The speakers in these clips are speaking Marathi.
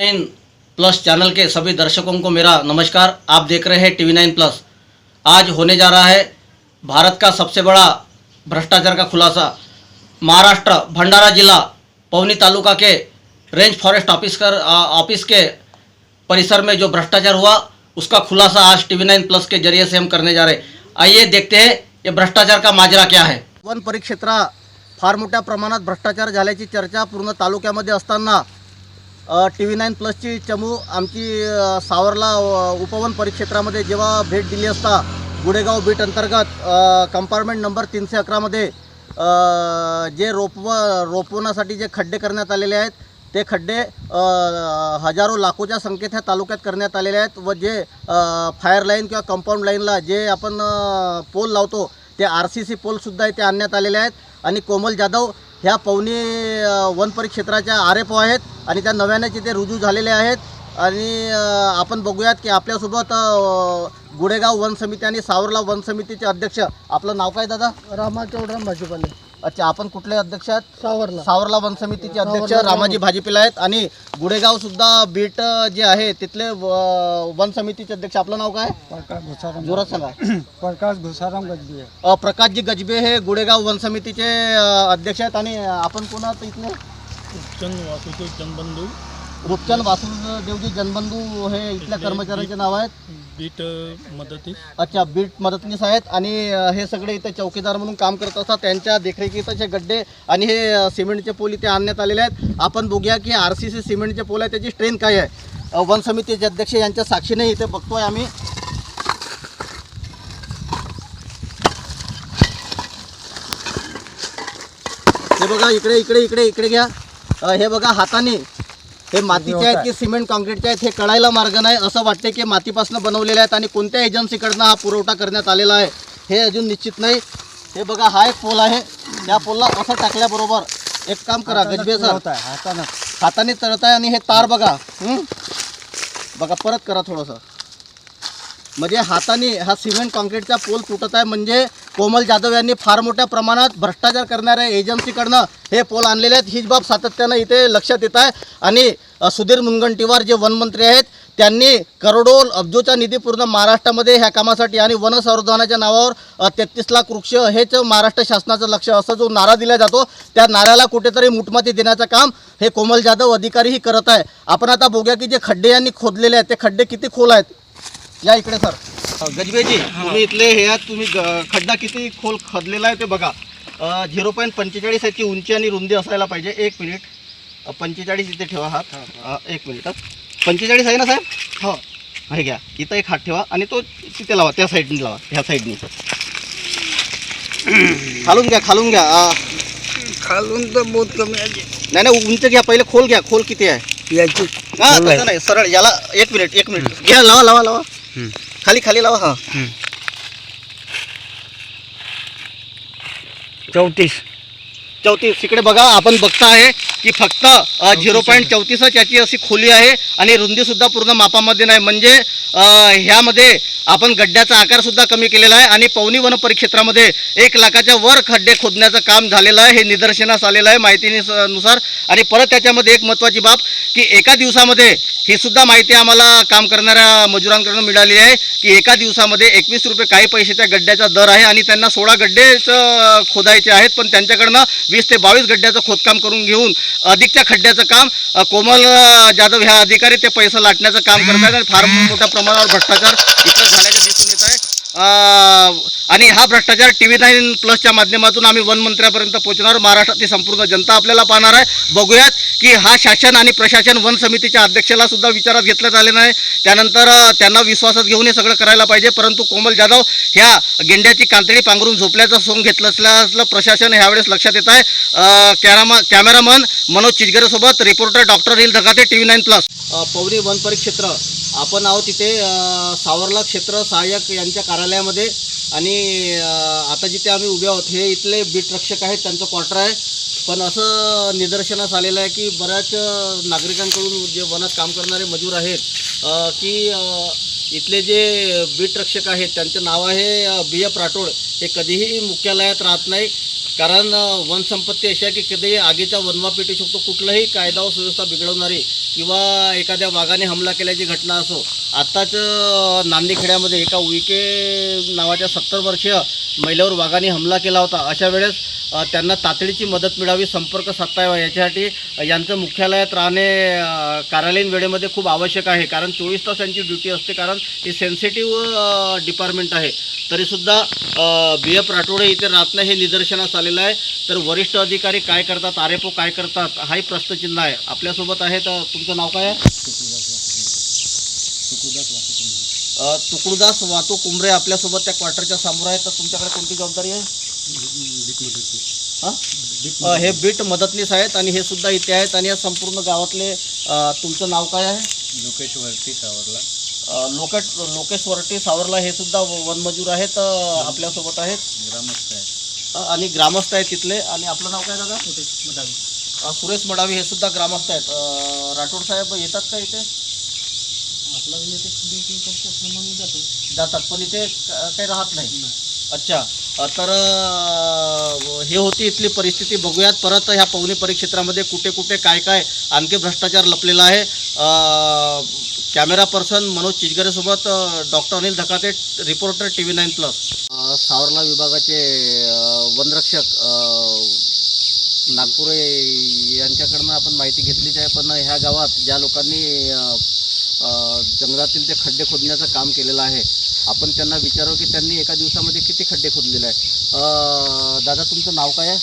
नाइन प्लस चैनल के सभी दर्शकों को मेरा नमस्कार। आप देख रहे हैं टीवी नाइन प्लस। आज होने जा रहा है भारत का सबसे बड़ा भ्रष्टाचार का खुलासा। महाराष्ट्र, भंडारा जिला, पवनी तालुका के रेंज फॉरेस्ट ऑफ़िस कर ऑफ़िस के परिसर में जो भ्रष्टाचार हुआ, उसका खुलासा आज टीवी नाइन प्लस के ज़रिए से हम करने जा रहे आइए देखते हैं ये भ्रष्टाचार का माजरा क्या है। वन परिक्षेत्रा, फार मोठ्या प्रमाणात भ्रष्टाचार झाल्याची चर्चा पूर्ण असताना टी व्ही नाईन प्लसची चमू आमची सावरला उपवन परिक्षेत्रामध्ये जेव्हा भेट दिली असता गुडेगाव बीट अंतर्गत कंपार्टमेंट नंबर तीनशे अकरामध्ये जे रोपव रोपवण्यासाठी जे खड्डे करण्यात आलेले आहेत ते खड्डे हजारो लाखोच्या संख्येत ह्या तालुक्यात करण्यात आलेले आहेत व जे फायर लाईन किंवा कंपाऊंड लाईनला जे आपण पोल लावतो ते आर सी सी पोलसुद्धा इथे आणण्यात आलेले आहेत. आणि कोमल जाधव ह्या पवनी वन परिक्षेत्राच्या आर एफ ओ आहेत आणि त्या नव्याने तिथे रुजू झालेले आहेत. आणि आपण बघूयात की आपल्यासोबत गुडेगाव वन समिती आणि सावरला वन समितीचे अध्यक्ष आपलं नाव काय दादा? रामा चौधराम भाजीपाले. अच्छा आपण कुठले अध्यक्ष आहेत सावरला. सावरला वन समितीचे अध्यक्ष सावरला रामाजी भाजीपिला आहेत आणि गुडेगाव सुद्धा बीट जे आहे तिथले व- वन समितीचे अध्यक्ष. आपलं नाव काय? प्रकाश घोसाराम जोरात सांगा. प्रकाश घोसाराम गजबी. अ, प्रकाशजी गजबे हे गुडेगाव वन समितीचे अ, अध्यक्ष आहेत आणि आपण कोणा इथले? चंद वासुदेव चंदबंधू. रूपचंद वासुदेवजी जनबंधू हे इथल्या कर्मचाऱ्यांचे नाव आहेत. बीट मदती. अच्छा बीट मदतनीस आहेत आणि अ, हे सगळे इथे चौकीदार म्हणून काम करत असतात. त्यांच्या देखरेखीत हे गड्डे आणि हे अ, सिमेंटचे पोल इथे आणण्यात आलेले आहेत. आपण बघूया की आर सी सी सिमेंटचे पोल आहे त्याची स्ट्रेंथ काय आहे. अ, वन समितीचे अध्यक्ष यांच्या साक्षीने इथे बघतोय आम्ही. हे बघा इकडे इकडे इकडे इकडे घ्या. अ, हे बघा हाताने हे मातीचे आहेत की सिमेंट कॉन्क्रीटचे आहेत हे कळायला मार्ग नाही. असं वाटते की मातीपासून बनवलेले आहेत आणि कोणत्या एजन्सीकडनं हा पुरवठा करण्यात आलेला आहे. हे अजून निश्चित नाही. हे बघा हा एक पोल आहे. त्या पोलला असं टाकल्याबरोबर एक काम करा गजबे सर. हातानं. हाताने तळत आहे आणि हे तार बघा? बघा परत करा थोडंसं. म्हणजे हाताने हा सिमेंट कॉन्क्रीटचा पोल तुटत आहे. म्हणजे कोमल जाधव यांनी फार मोठ्या प्रमाणात भ्रष्टाचार करणाऱ्या एजन्सीकडनं हे पोल आणलेले आहेत. हीच बाब सातत्यानं इथे लक्षात येत आहे. आणि सुधीर मुनगंटीवार जे वनमंत्री आहेत त्यांनी करोडो अब्जोचा निधी पूर्ण महाराष्ट्रामध्ये ह्या कामासाठी आणि वनसंवर्धनाच्या नावावर तेहतीस लाख वृक्ष हेच महाराष्ट्र शासनाचं लक्ष असं जो नारा दिला जातो त्या नाऱ्याला कुठेतरी मुठमाती देण्याचं काम हे कोमल जाधव अधिकारीही करत आहे. आपण आता बघूया की जे खड्डे यांनी खोदलेले आहेत ते खड्डे किती खोल आहेत? या इकडे सर. गजबेजी तुम्ही इथले हे आहात तुम्ही ग- खड्डा किती खोल खोदलेला आहे ते बघा. झिरो पॉईंट पंचेचाळीस याची उंची आणि रुंदी असायला पाहिजे. एक मिनिट. अ, पंचेचाळीस इथे ठेवा हात. अ, एक मिनिट. हं. पंचेचाळीस आहे ना साहेब? हो. हे घ्या. इथं एक हात ठेवा आणि तो तिथे लावा त्या साईडने लावा ह्या साईडने खालून घ्या खालून घ्या. खालून तर बहुत कमी आहे. नाही नाही उंच घ्या पहिले खोल घ्या. खोल किती आहे? याची. हा तसं नाही सरळ. याला एक मिनिट एक मिनिट. घ्या लावा लावा लावा. खाली खाली लावा हा. चौतीस. चौतीस. इकडे बघा आपण बघता आहे की फक्त झिरो पॉईंट चौतीसच याची अशी खोली आहे आणि रुंदी सुद्धा पूर्ण मापामध्ये नाही. म्हणजे ह्यामध्ये आपण गड्ड्याचा आकार सुद्धा कमी केलेला आहे आणि पवनी वन परिक्षेत्रामध्ये एक लाखाच्या वर खड्डे खोदण्याचं काम झालेलं आहे हे निदर्शनास आलेलं आहे माहितीनुसार. आणि परत त्याच्यामध्ये एक महत्त्वाची बाब की एका दिवसामध्ये ही सुद्धा माहिती आम्हाला काम करणाऱ्या मजुरांकडून मिळाली आहे की एका दिवसामध्ये एकवीस रुपये काही पैशाच्या गड्ड्याचा दर आहे आणि त्यांना सोळा गड्डेच खोदायचे आहेत. पण त्यांच्याकडनं वीस ते बावीस गड्ड्याचं खोदकाम करून घेऊन अधिकच्या खड्ड्याचं काम कोमल जाधव ह्या अधिकारी ते पैसे लाटण्याचं काम करत आहेत आणि फार मोठ्या प्रमाणावर भ्रष्टाचार इथं झाल्याचं दिसून आणि हा भ्रष्टाचार टी व्ही नाईन प्लसच्या माध्यमातून आम्ही वनमंत्र्यापर्यंत पोहोचणार महाराष्ट्रातली संपूर्ण जनता आपल्याला पाहणार आहे. बघूयात की हा शासन आणि प्रशासन वन समितीच्या अध्यक्षाला सुद्धा विचारात घेतलं आले नाही. त्यानंतर त्यांना विश्वासात घेऊन हे सगळं करायला पाहिजे. परंतु कोमल जाधव ह्या गेंड्याची कांतडी पांघरून झोपल्याचं सोंग घेतलं असल्याचं प्रशासन ह्यावेळेस लक्षात येत आहे. कॅरामा कॅमेरामन मनोज चिजगरेसोबत रिपोर्टर डॉक्टर रील धगाते T V nine plus. Pauni one परिक्षेत्र आपण आहोत तिथे सावरला क्षेत्र सहाय्यक यांच्या कार्यालयामध्ये. आणि आता जिथे आम्ही उभे आहोत हे इथले बीटरक्षक आहेत त्यांचं क्वार्टर आहे. पण असं निदर्शनास आलेलं आहे की बऱ्याच नागरिकांकडून जे वनात काम करणारे मजूर आहेत की इथले जे बीटरक्षक आहेत त्यांचं नाव आहे बी एफ राठोड हे कधीही मुख्यालयात राहत नाही. कारण वनसंपत्ती अशी आहे की कधी आगीचा वनवा पेटू शकतो. कुठलाही कायदा व सुव्यवस्था बिघडवणारी किंवा एखाद्या वाघाने हमला केल्याची घटना असो आत्ताच नांदेखेड्यामध्ये एका विके नावाच्या सत्तर वर्षीय महिलेवर वाघाने हमला केला होता. अशा वेळेस त्यांना तातडीची मदत मिळावी संपर्क साधता याच्यासाठी यांचं मुख्यालयात राहणे कार्यालयीन वेळेमध्ये खूप आवश्यक आहे. कारण चोवीस तास यांची ड्युटी असते कारण ही सेन्सिटिव्ह डिपार्टमेंट आहे. तरीसुद्धा बी. एफ. राठोडे इथे राहत नाही हे निदर्शनास आलेलं आहे. तर वरिष्ठ अधिकारी काय करतात आरेपो काय करतात हाही प्रश्नचिन्ह आहे. आपल्यासोबत आहे तर तुमचं नाव काय आहे? तुकडदास वातो कुंभरे. आपल्यासोबत त्या क्वार्टरच्या समोर आहे तर तुमच्याकडे कोणती जबाबदारी आहे? हां? हे बीट मदतनीस आहेत आणि हे सुद्धा इथे आहेत आणि या संपूर्ण गावातले अ, तुमचं नाव काय आहे? लोकेश वरती सावरला. अ, लोकेट लोकेश वरटे सावरला हे सुद्धा वनमजूर आहेत अ, आपल्यासोबत आहेत. ग्रामस्थ आहे अ, आणि ग्रामस्थ आहेत तिथले. आणि आपलं नाव काय दादा? अ, सुरेश मडावी हे सुद्धा ग्रामस्थ आहेत. अ, राठोड साहेब येतात का इथे? जातात पण इथे काही राहत नाही. अच्छा अ, तर अ, हे होती इथली परिस्थिती. बघूयात परत ह्या पवनी परिक्षेत्रामध्ये कुठे कुठे काय काय आणखी भ्रष्टाचार लपलेला आहे. अ, camera person Manoj चिचगरेसोबत doctor Anil Dhakate reporter T V nine plus. अ, सावरला विभागाचे अ, वनरक्षक अ, नागपूर यांच्याकडनं आपण माहिती घेतलीच आहे. पण ह्या गावात ज्या लोकांनी अ, जंगलातील ते खड्डे खोदण्याचं काम केलेलं आहे. आपण त्यांना विचारावं की त्यांनी एका दिवसामध्ये किती खड्डे खोदलेले आहे दादा तुमचं नाव काय आहे?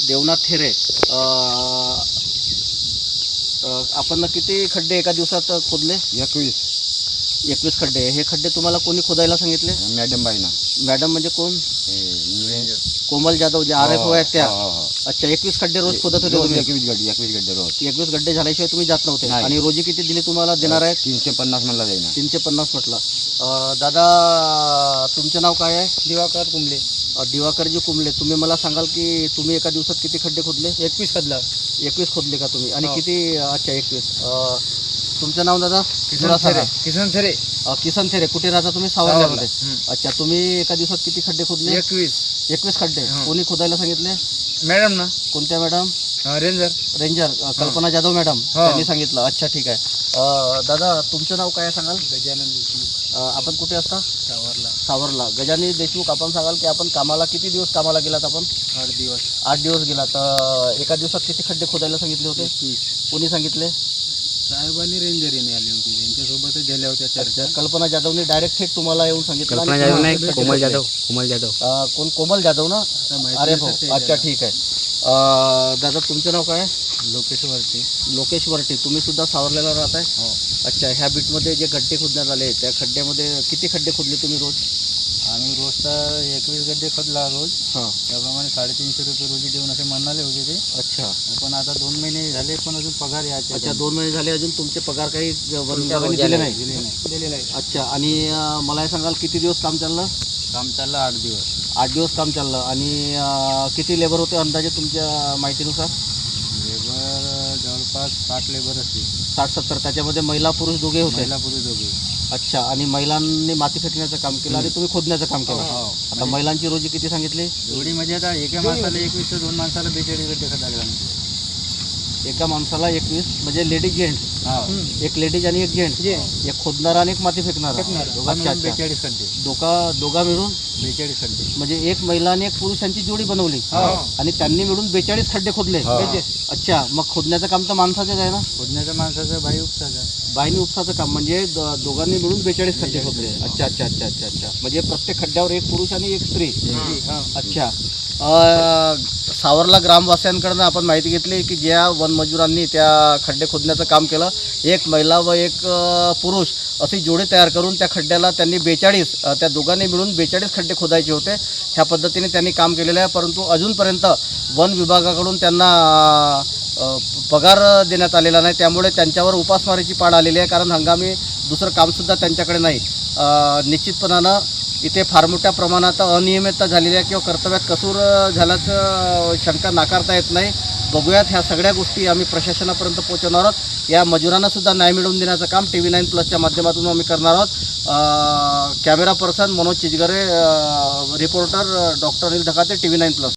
देवनाथ थेरे. अ, अ, आपण किती खड्डे एका दिवसात खोदले? एकवीस. एकवीस खड्डे. हे खड्डे तुम्हाला कोणी खोदायला सांगितले? मॅडम बाई ना. मॅडम म्हणजे कोण? हे कोमल जाधव जे आर एफ ओ आहेत त्या. हो, हो, हो. अच्छा एकवीस खड्डे रोज खोदत होते तुम्ही? एकवीस गड्डे एकवीस गड्डे रोज. एकवीस गड्डे झाल्याशिवाय तुम्ही जात नव्हते. आणि रोजी किती दिले तुम्हाला देणार आहेत? तीनशे पन्नास म्हणला जाईल तीनशे पन्नास म्हटलं. दादा तुमचं नाव काय आहे? दिवाकर कुंबले. दिवाकरजी कुंबले. तुम्ही मला सांगाल की तुम्ही एका दिवसात किती खड्डे खोदले? एकवीस कदला एकवीस खोदले का तुम्ही? आणि. किती अच्छा एकवीस. तुमचं नाव दादा? जरा सांगा. किसन थेरे. अ, किसन थेरे कुठे राहता तुम्ही? सावरल्यामध्ये अच्छा तुम्ही एका दिवसात किती खड्डे खोदले? एकवीस. एकवीस खड्डे. हो. कोणी खोदायला सांगितले? मॅडम ना. कोणत्या मॅडम? रेंजर. रेंजर. अ, कल्पना जाधव मॅडम हो. त्यांनी सांगितलं. अच्छा ठीक आहे. अ, दादा तुमचं नाव काय आहे सांगाल? गजानन देशमुख. अ, आपण कुठे असता? सावरला. सावरला. गजानी देशमुख आपण सांगाल की आपण कामाला किती दिवस कामाला गेलात आपण? आठ दिवस. आठ दिवस गेला तर एका दिवसात किती खड्डे खोदायला सांगितले होते? एकवीस. कोणी सांगितले? साहेबांनी रेंजर येणे आली होती. त्यांच्यासोबतच झाल्या होत्या चर्चा. कल्पना जाधवनी डायरेक्ट थेट तुम्हाला येऊन सांगितलं कल्पना आणि जाधव नाही कोमल. जाधव कोमल जाधव. अ, कोण? कोमल जाधव ना? आता माहिती अरे नसेल हो ते अच्छा. ठीक आहे. अ, दादा तुमचं नाव काय? आहे लोकेश वरती. लोकेश वरटे तुम्ही सुद्धा सावरलेला राहत आहे हो. अच्छा ह्या बीटमध्ये जे खड्डे खोदण्यात आले त्या खड्ड्यामध्ये किती खड्डे खोदले तुम्ही रोज? आम्ही रोज तर एकवीस गड्डे खोदला रोज. हां. त्याप्रमाणे साडेतीनशे रुपये रोजी देऊन असे म्हणाले होते ते. अच्छा. पण आता दोन महिने झाले पण अजून पगार यायचे. अच्छा दोन महिने झाले अजून तुमचे पगार काही दिले नाही? दिले नाही. अच्छा आणि अं, मला हे सांगाल किती दिवस काम चाललं? काम चाललं आठ दिवस. आठ दिवस काम चाललं. आणि अं, किती लेबर होते अंदाजे तुमच्या माहितीनुसार? लेबर जवळपास साठ लेबर असतील. साठ सत्तर. त्याच्यामध्ये महिला पुरुष दोघे होते? महिला पुरुष दोघे. अच्छा आणि महिलांनी माती फेकण्याचं काम केलं आणि तुम्ही खोदण्याचं काम केलं. हो आता महिलांची रोजी किती सांगितली? एवढी म्हणजे आता एका माणसाला एकवीस तर दोन माणसाला बेचाळीस खताले सांगितले एका माणसाला एकवीस म्हणजे लेडीज जेंट्स हो. एक लेडीज आणि एक जेंट्स एक खोदणारा आणि एक माती फेकणारा. बेचाळीस खड्डे दोघा दोघा मिळून बेचाळीस खड्डे म्हणजे एक महिला आणि एक पुरुषांची जोडी बनवली. हो. आणि त्यांनी मिळून बेचाळीस खड्डे खोदले. अच्छा मग खोदण्याचं काम तर माणसाचंच आहे ना? खोदण्याचा माणसाचा बाई उपसाचा. बाईने उपसाचं काम म्हणजे दोघांनी मिळून बेचाळीस खड्डे खोदले. अच्छा अच्छा अच्छा अच्छा अच्छा. म्हणजे प्रत्येक खड्ड्यावर एक पुरुष आणि एक स्त्री हा. अच्छा. सावरला ग्रामवासियांकडनं आपण माहिती घेतली की ज्या वनमजुरांनी त्या खड्डे खोदण्याचं काम केलं एक महिला व एक पुरुष अशी जोडी तयार करून त्या खड्ड्याला त्यांनी बेचाळीस त्या दोघांनी मिळून बेचाळीस खड्डे खोदायचे होते. ह्या पद्धतीने त्यांनी काम केलेलं आहे परंतु अजूनपर्यंत वन विभागाकडून त्यांना पगार देण्यात आलेला नाही. त्यामुळे त्यांच्यावर उपासमारीची पाड आलेली आहे कारण हंगामी दुसरं कामसुद्धा त्यांच्याकडे नाही. निश्चितपणानं इथे फार मोठ्या प्रमाणात अनियमितता झालेली आहे किंवा कर्तव्यात कसूर झाल्याचं शंका नाकारता येत नाही. बघूयात ह्या सगळ्या गोष्टी आम्ही प्रशासनापर्यंत पोहोचवणार आहोत. या मजुरांना सुद्धा न्याय मिळवून देण्याचं काम टी व्ही नाईन प्लसच्या माध्यमातून आम्ही करणार आहोत. Camera person Manoj Chijgare reporter doctor Anil Dhakate T V nine plus.